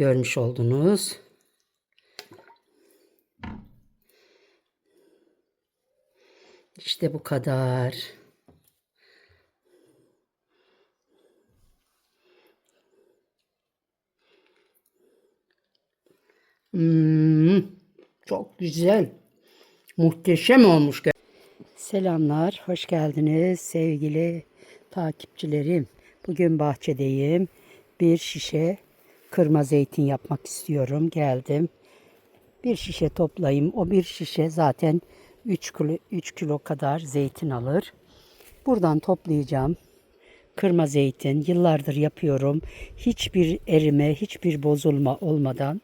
görmüş oldunuz. İşte bu kadar. Hmm, çok güzel. Muhteşem olmuş. Selamlar, hoş geldiniz sevgili takipçilerim. Bugün bahçedeyim. Bir şişe kırma zeytin yapmak istiyorum. Geldim. Bir şişe toplayayım. O bir şişe zaten 3 kilo, 3 kilo kadar zeytin alır. Buradan toplayacağım. Kırma zeytin yıllardır yapıyorum. Hiçbir erime, hiçbir bozulma olmadan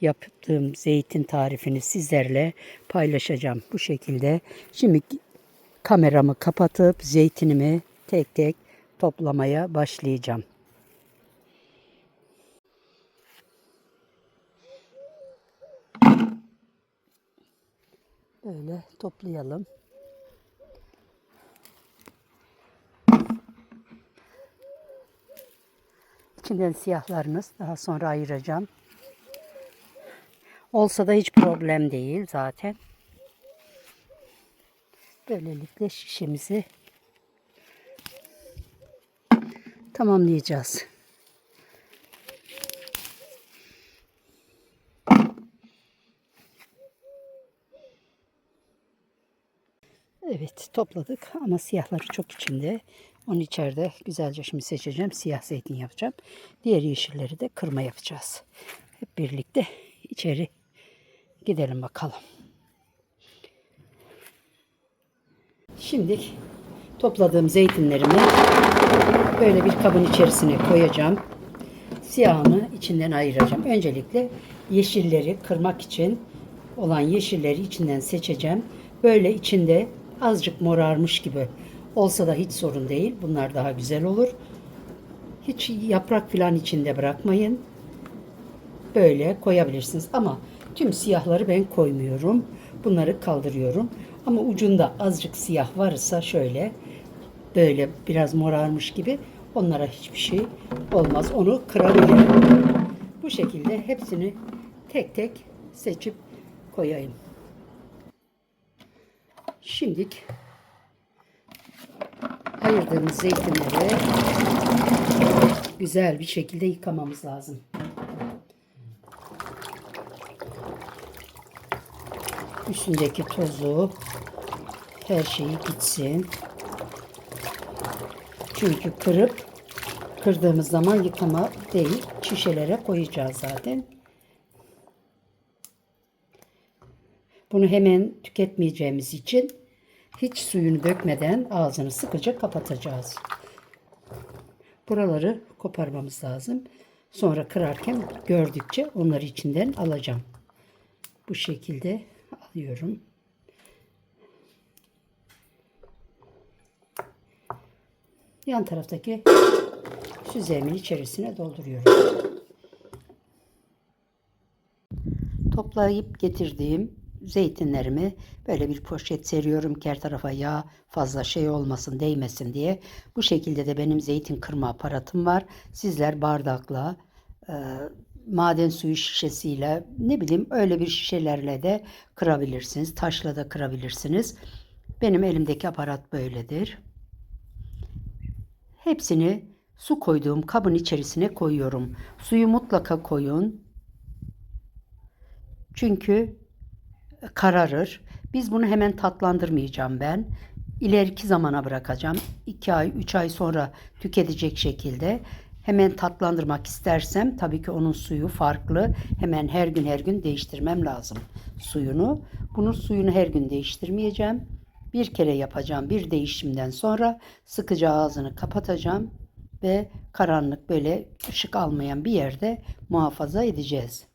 yaptığım zeytin tarifini sizlerle paylaşacağım bu şekilde. Şimdi kameramı kapatıp zeytinimi tek tek toplamaya başlayacağım. Böyle toplayalım. İçinden siyahlarınız daha sonra ayıracağım. Olsa da hiç problem değil zaten. Böylelikle şişemizi tamamlayacağız. Evet topladık ama siyahları çok içinde. Onu içeride güzelce şimdi seçeceğim. Siyah zeytin yapacağım. Diğer yeşilleri de kırma yapacağız. Hep birlikte içeri gidelim bakalım. Şimdi topladığım zeytinlerimi böyle bir kabın içerisine koyacağım. Siyahını içinden ayıracağım. Öncelikle yeşilleri kırmak için olan yeşilleri içinden seçeceğim. Böyle içinde azıcık morarmış gibi olsa da hiç sorun değil. Bunlar daha güzel olur. Hiç yaprak falan içinde bırakmayın. Böyle koyabilirsiniz ama tüm siyahları ben koymuyorum. Bunları kaldırıyorum. Ama ucunda azıcık siyah varsa şöyle böyle biraz morarmış gibi onlara hiçbir şey olmaz. Onu kırabilirim. Bu şekilde hepsini tek tek seçip koyayım. Şimdilik ayırdığımız zeytinleri güzel bir şekilde yıkamamız lazım. Üstündeki tozu her şeyi gitsin. Çünkü kırıp kırdığımız zaman yıkama değil şişelere koyacağız zaten. Bunu hemen tüketmeyeceğimiz için hiç suyunu dökmeden ağzını sıkıca kapatacağız. Buraları koparmamız lazım. Sonra kırarken gördükçe onları içinden alacağım. Bu şekilde alıyorum. Yan taraftaki süzemin içerisine dolduruyorum. Toplayıp getirdiğim zeytinlerimi böyle bir poşet seriyorum ki her tarafa yağ fazla şey olmasın değmesin diye. Bu şekilde de benim zeytin kırma aparatım var. Sizler bardakla e, maden suyu şişesiyle ne bileyim öyle bir şişelerle de kırabilirsiniz. Taşla da kırabilirsiniz. Benim elimdeki aparat böyledir. Hepsini su koyduğum kabın içerisine koyuyorum. Suyu mutlaka koyun. Çünkü kararır. Biz bunu hemen tatlandırmayacağım ben. İleriki zamana bırakacağım. 2 ay, 3 ay sonra tüketecek şekilde. Hemen tatlandırmak istersem tabii ki onun suyu farklı. Hemen her gün her gün değiştirmem lazım suyunu. Bunun suyunu her gün değiştirmeyeceğim. Bir kere yapacağım. Bir değişimden sonra sıkıca ağzını kapatacağım ve karanlık böyle ışık almayan bir yerde muhafaza edeceğiz.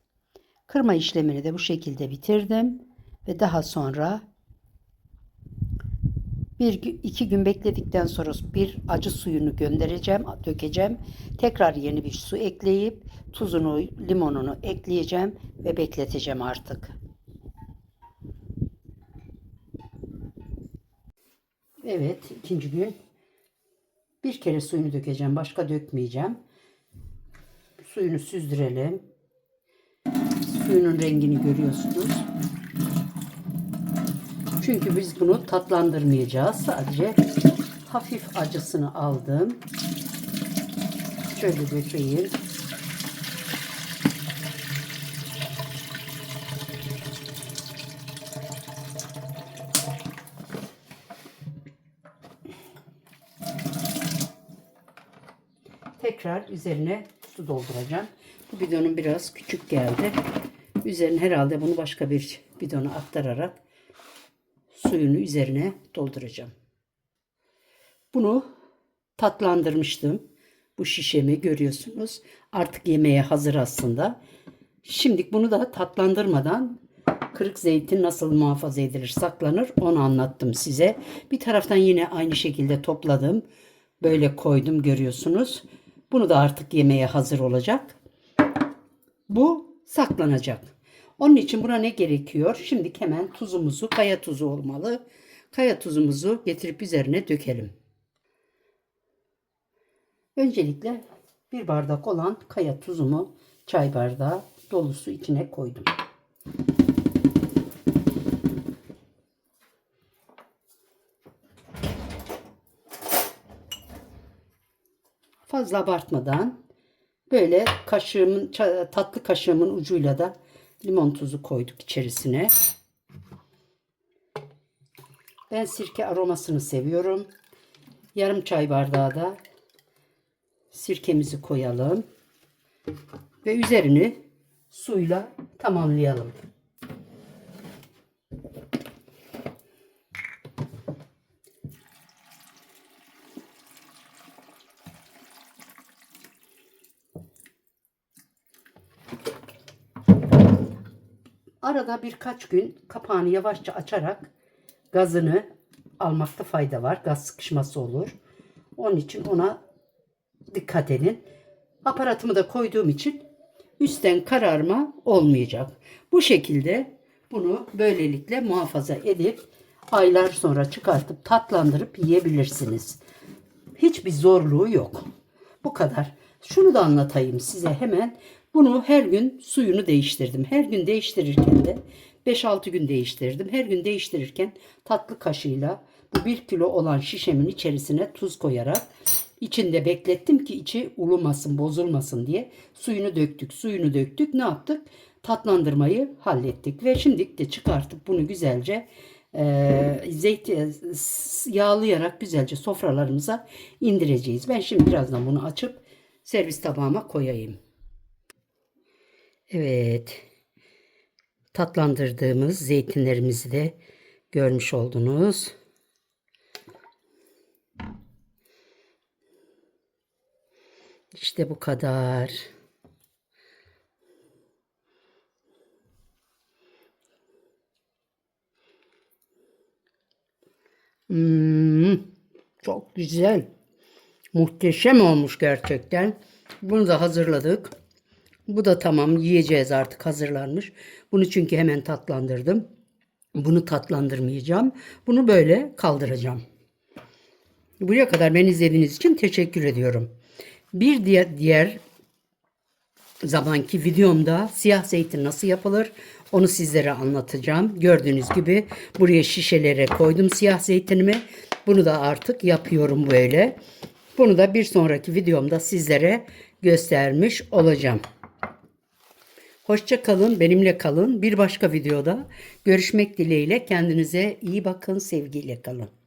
Kırma işlemini de bu şekilde bitirdim ve daha sonra bir iki gün bekledikten sonra bir acı suyunu göndereceğim, dökeceğim. Tekrar yeni bir su ekleyip tuzunu, limonunu ekleyeceğim ve bekleteceğim artık. Evet, ikinci gün bir kere suyunu dökeceğim, başka dökmeyeceğim. Suyunu süzdürelim. Suyunun rengini görüyorsunuz. Çünkü biz bunu tatlandırmayacağız. Sadece hafif acısını aldım. Şöyle dökeyim. Tekrar üzerine su dolduracağım. Bu bidonun biraz küçük geldi. Üzerine herhalde bunu başka bir bidona aktararak suyunu üzerine dolduracağım. Bunu tatlandırmıştım. Bu şişemi görüyorsunuz. Artık yemeğe hazır aslında. Şimdi bunu da tatlandırmadan kırık zeytin nasıl muhafaza edilir, saklanır onu anlattım size. Bir taraftan yine aynı şekilde topladım. Böyle koydum görüyorsunuz. Bunu da artık yemeğe hazır olacak. Bu saklanacak. Onun için buna ne gerekiyor? Şimdi hemen tuzumuzu, kaya tuzu olmalı. Kaya tuzumuzu getirip üzerine dökelim. Öncelikle bir bardak olan kaya tuzumu çay bardağı dolusu içine koydum. Fazla abartmadan böyle kaşığımın tatlı kaşığımın ucuyla da limon tuzu koyduk içerisine. Ben sirke aromasını seviyorum. Yarım çay bardağı da sirkemizi koyalım. Ve üzerini suyla tamamlayalım. Arada birkaç gün kapağını yavaşça açarak gazını almakta fayda var. Gaz sıkışması olur. Onun için ona dikkat edin. Aparatımı da koyduğum için üstten kararma olmayacak. Bu şekilde bunu böylelikle muhafaza edip aylar sonra çıkartıp tatlandırıp yiyebilirsiniz. Hiçbir zorluğu yok. Bu kadar. Şunu da anlatayım size hemen. Bunu her gün suyunu değiştirdim. Her gün değiştirirken de 5-6 gün değiştirdim. Her gün değiştirirken tatlı kaşığıyla bu 1 kilo olan şişemin içerisine tuz koyarak içinde beklettim ki içi ulumasın, bozulmasın diye. Suyunu döktük, suyunu döktük. Ne yaptık? Tatlandırmayı hallettik ve şimdi de çıkartıp bunu güzelce e, zeyt yağlayarak güzelce sofralarımıza indireceğiz. Ben şimdi birazdan bunu açıp servis tabağıma koyayım. Evet. Tatlandırdığımız zeytinlerimizi de görmüş oldunuz. İşte bu kadar. Hmm, çok güzel. Muhteşem olmuş gerçekten. Bunu da hazırladık. Bu da tamam yiyeceğiz artık hazırlanmış. Bunu çünkü hemen tatlandırdım. Bunu tatlandırmayacağım. Bunu böyle kaldıracağım. Buraya kadar beni izlediğiniz için teşekkür ediyorum. Bir diğer, diğer zamanki videomda siyah zeytin nasıl yapılır onu sizlere anlatacağım. Gördüğünüz gibi buraya şişelere koydum siyah zeytinimi. Bunu da artık yapıyorum böyle. Bunu da bir sonraki videomda sizlere göstermiş olacağım. Hoşça kalın, benimle kalın. Bir başka videoda görüşmek dileğiyle kendinize iyi bakın, sevgiyle kalın.